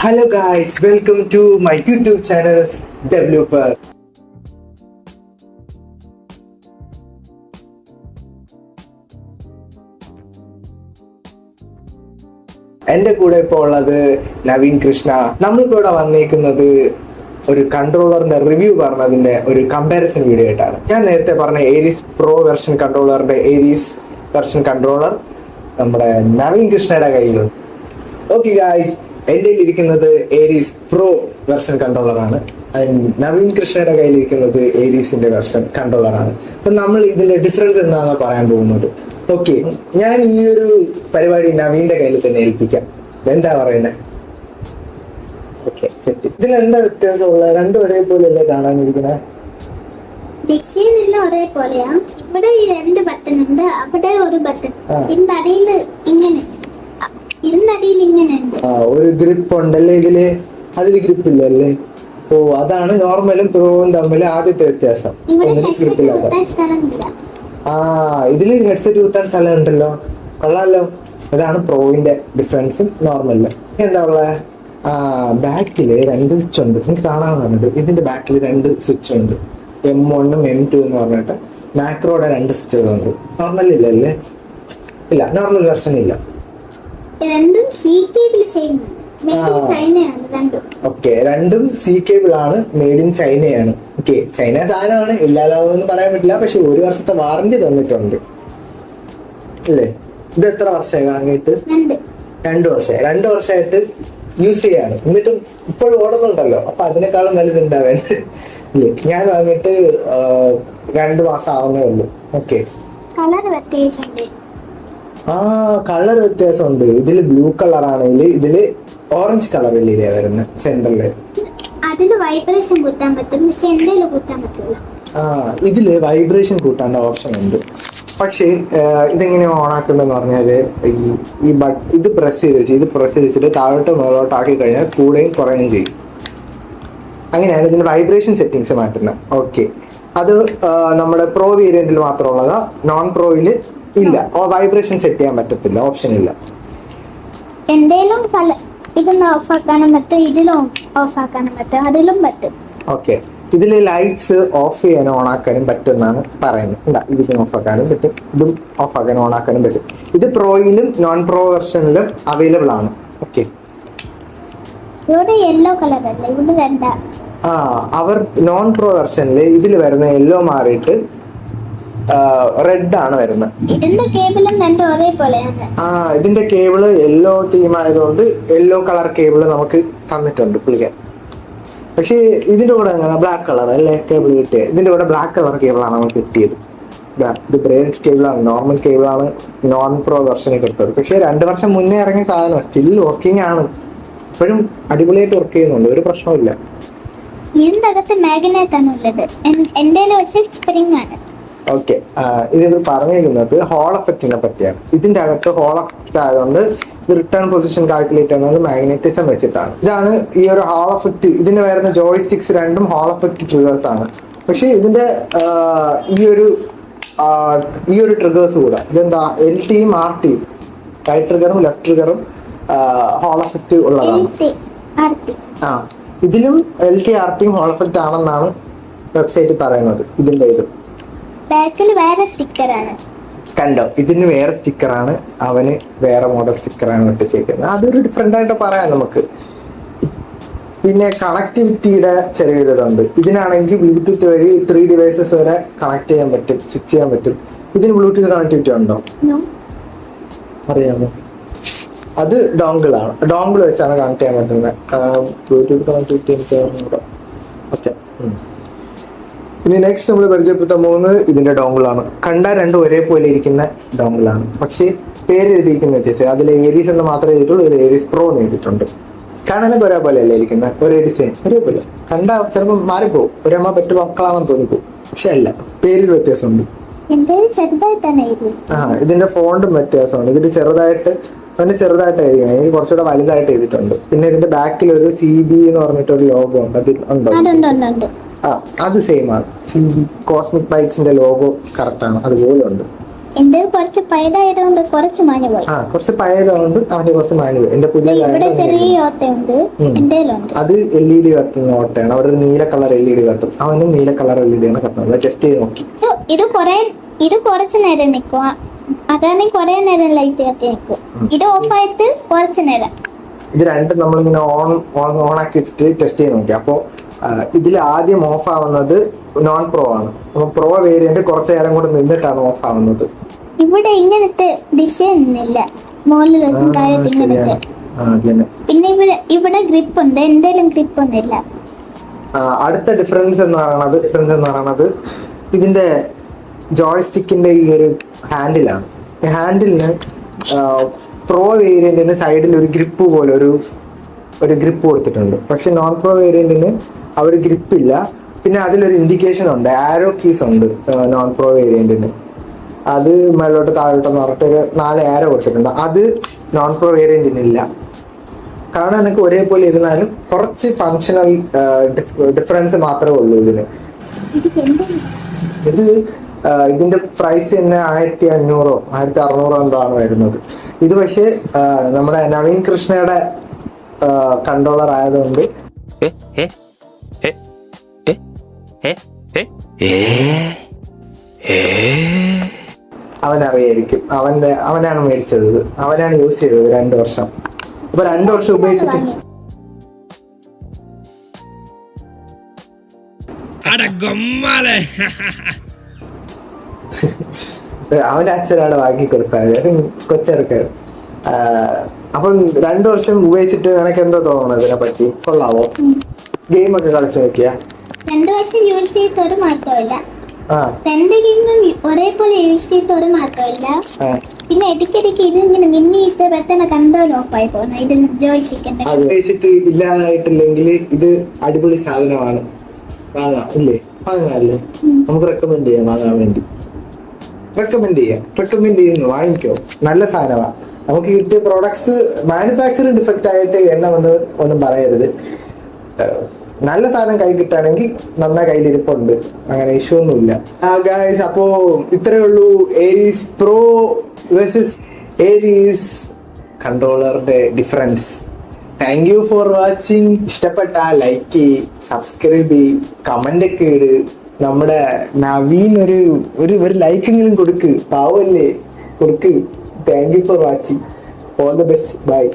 Hello guys welcome to my YouTube channel developer എന്റെ കൂടെ ഇപ്പോൾ ഉള്ളത് നവീൻ കൃഷ്ണ. നമ്മളിപ്പോൾ ഇവിടെ വന്നേക്കുന്നത് ഒരു കൺട്രോളറിന്റെ റിവ്യൂ പറഞ്ഞതിന്റെ ഒരു കമ്പാരിസൺ വീഡിയോ ആയിട്ടാണ്. ഞാൻ നേരത്തെ പറഞ്ഞ ഏരീസ് പ്രോ വെർഷൻ കൺട്രോളറിന്റെ ഏരീസ് വെർഷൻ കൺട്രോളർ നമ്മുടെ നവീൻ കൃഷ്ണയുടെ കയ്യിലുണ്ട്. ഓക്കെ ഗായ്സ് എന്റെ ഇരിക്കുന്നത് ഏരീസ് പ്രോ വെർഷൻ കൺട്രോളർ ആണ്. And നവീൻ കൃഷ്ണയുടെ കയ്യിലിരിക്കുന്നത് ഏരീസിന്റെ വെർഷൻ കൺട്രോളർ ആണ്. അപ്പൊ നമ്മൾ ഇതിന്റെ ഡിഫറൻസ് എന്താണെന്ന് പറയാൻ പോകുന്നത്. ഓക്കെ ഞാൻ ഈ ഒരു പരിപാടി നവീന്റെ കയ്യിൽ തന്നെ ഏൽപ്പിക്കാം. എന്താ പറയുന്നത് ഓക്കെ സെറ്റ് ഇതിൽ എന്താ വ്യത്യാസമുള്ള രണ്ടും ഒരേപോലെ അല്ലേ കാണാനിരിക്കണേ? ഒരേ ഒരേപോലെയാ. ഇവിടെ രണ്ട് ബട്ടൺ ഉണ്ട് അവിടെ ഒരു ബട്ടൺ ആ. ഇങ്ങനെ. ഇരുന്നടിയിൽ ഇങ്ങനെ ഉണ്ട്. ഒരു ഗ്രിപ്പ് ഉണ്ടല്ലേ ഇതിൽ? അതിൽ ഗ്രിപ്പ് ഇല്ലല്ലേ? ഓ അതാണ് നോർമലും പ്രോവും തമ്മിൽ ആദ്യത്തെ വ്യത്യാസം. ഗ്രിപ്പ് ഇല്ലാത്ത. ആ ഇതിൽ ഹെഡ്സെറ്റ് കുത്താൻ സ്ഥലം ഉണ്ടല്ലോ കൊള്ളാലോ. അതാണ് പ്രോവിന്റെ ഡിഫറൻസും നോർമലിൽ എന്താ ഉള്ള? ആ ബാക്കിൽ രണ്ട് സ്വിച്ച് ഉണ്ട്. എനിക്ക് കാണാൻ പറഞ്ഞിട്ട്. ഇതിന്റെ ബാക്കിൽ രണ്ട് സ്വിച്ച് ഉണ്ട്. എം വണ്ണും എം ടു എന്ന് പറഞ്ഞിട്ട്. മാക്രോയുടെ രണ്ട് സ്വിച്ചസ് ഉണ്ട്. നോർമൽ ഇല്ല അല്ലേ ഇല്ല. നോർമൽ വെർഷൻ ഇല്ല രണ്ടും രണ്ടും. ഓക്കെ രണ്ടും സി കേബിൾ ആണ് മെയ്ഡ് ഇൻ ചൈനയാണ് ഓക്കെ ചൈന സാധനമാണ് ഇല്ലാതാവുമെന്ന് പറയാൻ പറ്റില്ല പക്ഷെ ഒരു വർഷത്തെ വാറന്റി തന്നിട്ടുണ്ട്. അല്ലേ ഇത് എത്ര വർഷമായി വാങ്ങിയിട്ട്? രണ്ട്. രണ്ട് വർഷമായി. രണ്ട് വർഷമായിട്ട് യൂസ് ചെയ്യാണ്. എന്നിട്ടും ഇപ്പോഴും ഓടുന്നുണ്ടല്ലോ അപ്പൊ അതിനേക്കാളും വലുതുണ്ടാവേണ്ട. ഇല്ലേ? ഞാൻ വാങ്ങിയിട്ട് രണ്ടു മാസം ആവുന്നേ ഉള്ളൂ. ഓക്കെ ആ കളർ വ്യത്യാസമുണ്ട്. ഇതിൽ ബ്ലൂ കളർ ആണെങ്കിൽ ഇതിൽ ഓറഞ്ച് കളർ ഇല്ലേ വരുന്നത് സെന്ററിൽ അതിൽ വൈബ്രേഷൻ കൂട്ടാൻ പറ്റും പക്ഷെ എന്റെ കൂട്ടാൻ പറ്റില്ല ആ ഇതിൽ വൈബ്രേഷൻ കൂട്ടാന്റെ ഓപ്ഷൻ ഉണ്ട്. പക്ഷേ ഇതെങ്ങനെ ഓൺ ആക്കണ്ടെന്ന് പറഞ്ഞാൽ ഈ ഈ ബട്ട് ഇത് പ്രസ് ചെയ്ത് വെച്ച് ഇത് പ്രസ് ചെയ്ത് വെച്ചിട്ട് താഴോട്ട് മുകളോട്ട് ആക്കി കഴിഞ്ഞാൽ കൂടുകയും കുറയുകയും ചെയ്യും. അങ്ങനെയാണ് ഇതിന്റെ വൈബ്രേഷൻ സെറ്റിങ്സ് മാറ്റുന്നത് ഓക്കെ അത് നമ്മുടെ പ്രോ വേരിയന്റിൽ മാത്രമുള്ളതാ നോൺ പ്രോയിൽ ഇല്ല. വൈബ്രേഷൻ സെറ്റ് ചെയ്യാൻ പറ്റത്തില്ല ഓപ്ഷൻ ഇല്ല. എന്തേലും പല ഇതൊന്ന് ഓഫ് ആക്കാനും പറ്റും ഇതിലും ഓഫ് ആക്കാനും പറ്റും അതിലും പറ്റും. ഓക്കെ. ഇതിൽ ലൈറ്റ്സ് ഓഫ് ചെയ്യാനും ഓൺ ആക്കാനും പറ്റും എന്നാണ് പറയുന്നത്. ഇതിന് ഓഫ് ആക്കാനും പറ്റും ഇതും ഓഫ് ആക്കാനും ഓൺ ആക്കാനും പറ്റും. ഇത് പ്രോയിലും നോൺ പ്രോ വെർഷനിലും അവൈലബിൾ ആണ്. ഓക്കെ. ഇവിടെ യെല്ലോ കളർ അല്ല? ഇവിടെ രണ്ടാ ആ അവർ നോൺ പ്രോ വെർഷനിൽ ഇതിൽ വരുന്ന യെല്ലോ മാറിയിട്ട് റെഡ് ആണ് വരുന്നത്. ഇതിന്റെ കേബിളും രണ്ടും ഒരേപോലെയാണ്. ആ ഇതിന്റെ കേബിൾ യെല്ലോ തീം ആയതുകൊണ്ട് യെല്ലോ കളർ കേബിൾ നമുക്ക് തന്നിട്ടുണ്ട് പുള്ളിക്കാൻ പക്ഷേ ഇതിന്റെ കൂടെ അങ്ങനെ ബ്ലാക്ക് കളർ അല്ലേ കേബിൾ കിട്ടിയത് ഇതിന്റെ കൂടെ ബ്ലാക്ക് കളർ കേബിളാണ് നമുക്ക് കിട്ടിയത്. ഇത് ബ്രേഡ് കേബിളാണ് നോർമൽ കേബിളാണ് നോൺ പ്രോ വെർഷനൊക്കെ എടുത്തത് പക്ഷേ രണ്ട് വർഷം മുന്നേ ഇറങ്ങിയ സാധനം സ്റ്റിൽ വർക്കിംഗ് ആണ്. ഇപ്പോഴും അടിപൊളിയായിട്ട് വർക്ക് ചെയ്യുന്നുണ്ട് ഒരു പ്രശ്നവും ഇതിന്റെ അകത്ത് മാഗ്നറ്റ് ആണ് ഉള്ളത്. എന്റെ പക്ഷെ സ്പ്രിംഗ് ആണ്. ഓക്കെ ഇതിൽ പറഞ്ഞിരിക്കുന്നത് ഹോൾ എഫക്റ്റിനെ പറ്റിയാണ്. ഇതിന്റെ അകത്ത് ഹോൾ എഫക്റ്റ് ആയതുകൊണ്ട് റിട്ടേൺ പൊസിഷൻ കാൽക്കുലേറ്റ് ചെയ്യുന്നത് മാഗ്നറ്റിസം വെച്ചിട്ടാണ്. ഇതാണ് ഈ ഒരു ഹോൾ എഫക്റ്റ് ഇതിന് വരുന്ന ജോയിസ്റ്റിക്സ് രണ്ടും ഹോൾ എഫക്റ്റ് ട്രിഗേഴ്സ് ആണ്. പക്ഷേ ഇതിന്റെ ഈ ഒരു ഈ ഒരു ട്രിഗേഴ്സ് കൂടെ ഇതെന്താ എൽ ടിയും ആർ ടിയും റൈറ്റ് ട്രിഗറും ലെഫ്റ്റ് ട്രിഗറും ഹോൾ എഫക്റ്റ് ഉള്ളതാണ്. ആ ഇതിലും എൽ ടി ആർ ടിയും ഹോൾ എഫക്റ്റ് ആണെന്നാണ് വെബ്സൈറ്റ് പറയുന്നത് ഇതിന്റെ ഇത്. ബാക്കിൽ വേറെ സ്റ്റിക്കറാണ്. കണ്ടോ? ഇതിന് വേറെ സ്റ്റിക്കറാണ്. അവന് വേറെ മോഡൽ സ്റ്റിക്കറാണ് ഒട്ടിച്ചേക്കുന്നത് അതൊരു ഡിഫറെന്റ് ആയിട്ട് പറയാം നമുക്ക്. പിന്നെ കണക്ടിവിറ്റിയുടെ ചെറിയൊരു ഇതുണ്ട് ഇതിനാണെങ്കിൽ ബ്ലൂടൂത്ത് വഴി ത്രീ ഡിവൈസസ് വരെ കണക്ട് ചെയ്യാൻ പറ്റും സ്വിച്ച് ചെയ്യാൻ പറ്റും. ഇതിന് ബ്ലൂടൂത്ത് കണക്ടിവിറ്റി ഉണ്ടോ. അറിയാമോ? അത് ഡോങ്കിൾ ആണ്. ഡോങ്കിൾ വെച്ചാണ് കണക്ട് ചെയ്യാൻ പറ്റുന്നത്. ബ്ലൂടൂത്ത് കണക്ടിവിറ്റി എനിക്ക് ഇനി നെക്സ്റ്റ് നമ്മൾ പരിചയപ്പെടുത്താൻ പോകുന്നത് ഇതിന്റെ ഡോങ്കിൾ ആണ്. കണ്ട രണ്ടും ഒരേപോലെ ഇരിക്കുന്ന ഡോങ്കിൾ ആണ്. പക്ഷേ പേര് എഴുതിയിരിക്കുന്ന വ്യത്യാസം. അതിൽ ഏരീസ് എന്ന് മാത്രമേ എഴുതിയിട്ടുള്ളൂ ഇതിൽ ഏരീസ് പ്രോ എന്ന് എഴുതിയിട്ടുണ്ട്. കാണാനൊക്കെ ഒരേപോലെ അല്ലേ ഇരിക്കുന്നത് ഒരേ ഡിസൈൻ ഒരേപോലെ. കണ്ട ചിലപ്പോൾ മാറിപ്പോവും. ഒരമ്മ പറ്റു മക്കളാണെന്ന് തോന്നിപ്പോവും. പക്ഷെ അല്ല പേരിൽ വ്യത്യാസമുണ്ട്. ആ ഇതിന്റെ ഫോണ്ടും വ്യത്യാസമാണ് ഇതിന്റെ ചെറുതായിട്ട് അവന്റെ ചെറുതായിട്ട് എഴുതിയാണ് എനിക്ക് കുറച്ചുകൂടെ വലുതായിട്ട് എഴുതിയിട്ടുണ്ട്. പിന്നെ ഇതിന്റെ ബാക്കിൽ ഒരു സി ബി എന്ന് പറഞ്ഞിട്ട് ഒരു ലോഗോ ഉണ്ട്? അതിൽ ഉണ്ട്. ആ അത് സെയിം ആണ്. സി ബി കോസ്മിക് ബൈക്സിന്റെ ലോഗോ കറക്റ്റ് ആണ്. അതുപോലെ ഉണ്ട്. എന്റെ കുറച്ച് പഴയതായതുകൊണ്ട് കുറച്ച് മാഞ്ഞു പോയി. ആ കുറച്ച് പഴയതുകൊണ്ട് അവന്റെ കുറച്ച് മാനുവൽ എന്റെ ഇവിടെ ചെറിയ ഓട്ടയുണ്ട്. എന്റെ അത് എൽ ഇ ഡി കത്തുന്ന ഓട്ടയാണ്. അവിടെ ഒരു നീല കളർ എൽ ഇ ഡി കത്തും. അവനും നീല കളർ എൽ ഇ ഡി ആണ് കത്തുന്നത്. ടെസ്റ്റ് ചെയ്ത് നോക്കി. ഇത് കൊറേ ഇത് കുറച്ച് നേരം നിൽക്കും. അതാണെങ്കിൽ കൊറേ നേരം ലൈറ്റ് കത്തി നിൽക്കും. ഇത് ഓഫ് ആയിട്ട് കുറച്ച് നേരം. ഇത് രണ്ടും നമ്മളിങ്ങനെ ഓൺ ഓൺ ആക്കി വെച്ചിട്ട് ടെസ്റ്റ് ചെയ്ത് നോക്കി. അപ്പോൾ ഇതിൽ ആദ്യം ഓഫ് ആവുന്നത് നോൺ പ്രോ ആണ്. അപ്പോൾ പ്രോ വേരിയന്റ് കുറച്ച് നേരം കൂടെ നിന്നിട്ടാണ് ഓഫ് ആവുന്നത്. ഇവിടെ ഇങ്ങനത്തെ ദിശ ആ അത് പിന്നെ ഇവിടെ ഇവിടെ ഗ്രിപ്പ് ഉണ്ട്. എന്തേലും ഗ്രിപ്പ് ഒന്നുമില്ല. അടുത്ത ഡിഫറൻസ് എന്ന് പറയുന്നത് ഡിഫറൻസ് എന്ന് പറയുന്നത് ഇതിന്റെ ജോയ്സ്റ്റിക്കിന്റെ ഈ ഒരു ഹാൻഡിലാണ് ഹാൻഡിലിന് പ്രോ വേരിയന്റിന് സൈഡിൽ ഒരു ഗ്രിപ്പ് പോലെ ഒരു ഒരു ഗ്രിപ്പ് കൊടുത്തിട്ടുണ്ട്. പക്ഷെ നോൺ പ്രോ വേരിയന്റിന് ഒരു ഗ്രിപ്പ് ഇല്ല പിന്നെ അതിലൊരു ഇൻഡിക്കേഷൻ ഉണ്ട്. ആരോ കീസ് ഉണ്ട് നോൺ പ്രോ വേരിയന്റിന് അത് മേലോട്ട് നിറട്ട് ഒരു നാല് ആരോ കൊടുത്തിട്ടുണ്ട്. അത് നോൺ പ്രോ വേരിയന്റിന് ഇല്ല. കാരണം എനിക്ക് ഒരേപോലെ ഇരുന്നാലും കുറച്ച് ഫങ്ഷണൽ ഡിഫറൻസ് മാത്രമേ ഉള്ളൂ ഇതിന്. ഇത് ഇതിന്റെ പ്രൈസ് തന്നെ ആയിരത്തി അഞ്ഞൂറോ ആയിരത്തി അറുന്നൂറോ എന്തോ ആണ് വരുന്നത്. ഇത് പക്ഷേ നമ്മുടെ നവീൻ കൃഷ്ണയുടെ കൺട്രോളർ ആയതുകൊണ്ട് eh. അവൻ അറിയായിരിക്കും അവന്റെ അവനാണ് മേടിച്ചത്. അവനാണ് യൂസ് ചെയ്തത് രണ്ടു വർഷം. അപ്പൊ രണ്ടു വർഷം ഉപയോഗിച്ചിട്ട്. അവന്റെ അച്ഛനാണ് വാങ്ങി കൊടുത്തത്. കൊച്ചിറക്കാൻ അപ്പം രണ്ടു വർഷം ഉപയോഗിച്ചിട്ട് നിനക്ക് എന്താ തോന്നുന്നത് ഇതിനെ പറ്റി കൊള്ളാവോ? ഗെയിം ഒക്കെ കളിച്ചു നോക്കിയാ? രണ്ട് വർഷം യൂസ് ചെയ്തിട്ട് ഒരു മാറ്റമില്ല രണ്ട് ഗെയിമും ഒരേപോലെ യൂസ് ചെയ്തിട്ട് ഒരു മാറ്റമില്ല പിന്നെ ഇടയ്ക്കിടയ്ക്ക് ഇതിങ്ങനെ മിന്നിയിട്ട് പെട്ടെന്ന് കൺട്രോൾ ഓഫ് ആയി പോകുന്നു. ഇത് ഉപയോഗിച്ചിട്ട് ഇല്ലാതായിട്ടില്ലെങ്കിൽ ഇത് അടിപൊളി സാധനമാണ്. വാങ്ങാം ഇല്ലേ? വാങ്ങാല്ലേ? നമുക്ക് റെക്കമെൻഡ് ചെയ്യാം വാങ്ങാൻ വേണ്ടി. റെക്കമെൻഡ് ചെയ്യാം. റെക്കമെൻഡ് ചെയ്യുന്നു. വാങ്ങിക്കോ. നല്ല സാധനമാണ് നമുക്ക് കിട്ടിയ പ്രോഡക്ട്സ് മാനുഫാക്ചറിങ് ഡിഫക്റ്റ് ആയിട്ട് എണ്ണ വന്ന് ഒന്നും പറയരുത്. നല്ല സാധനം കൈ കിട്ടുകയാണെങ്കിൽ നന്നായി കയ്യിലിരിപ്പുണ്ട്. അങ്ങനെ ഇഷ്യൂ ഒന്നുമില്ല. ഗായ്സ് അപ്പോ ഇത്രയേ ഉള്ളൂ. ഏരീസ് പ്രോ വേഴ്സസ് ഏരീസ് കൺട്രോളറിന്റെ difference thank you for watching ഇഷ്ടപ്പെട്ട ലൈക്ക് സബ്സ്ക്രൈബ് ചെയ്യ് കമന്റ് ഒക്കെ ഇട്. നമ്മുടെ നവീൻ ഒരു ഒരു ഒരു ലൈക്കെങ്കിലും കൊടുക്ക്. പാവല്ലേ? കൊടുക്ക്. Thank you for watching all the best bye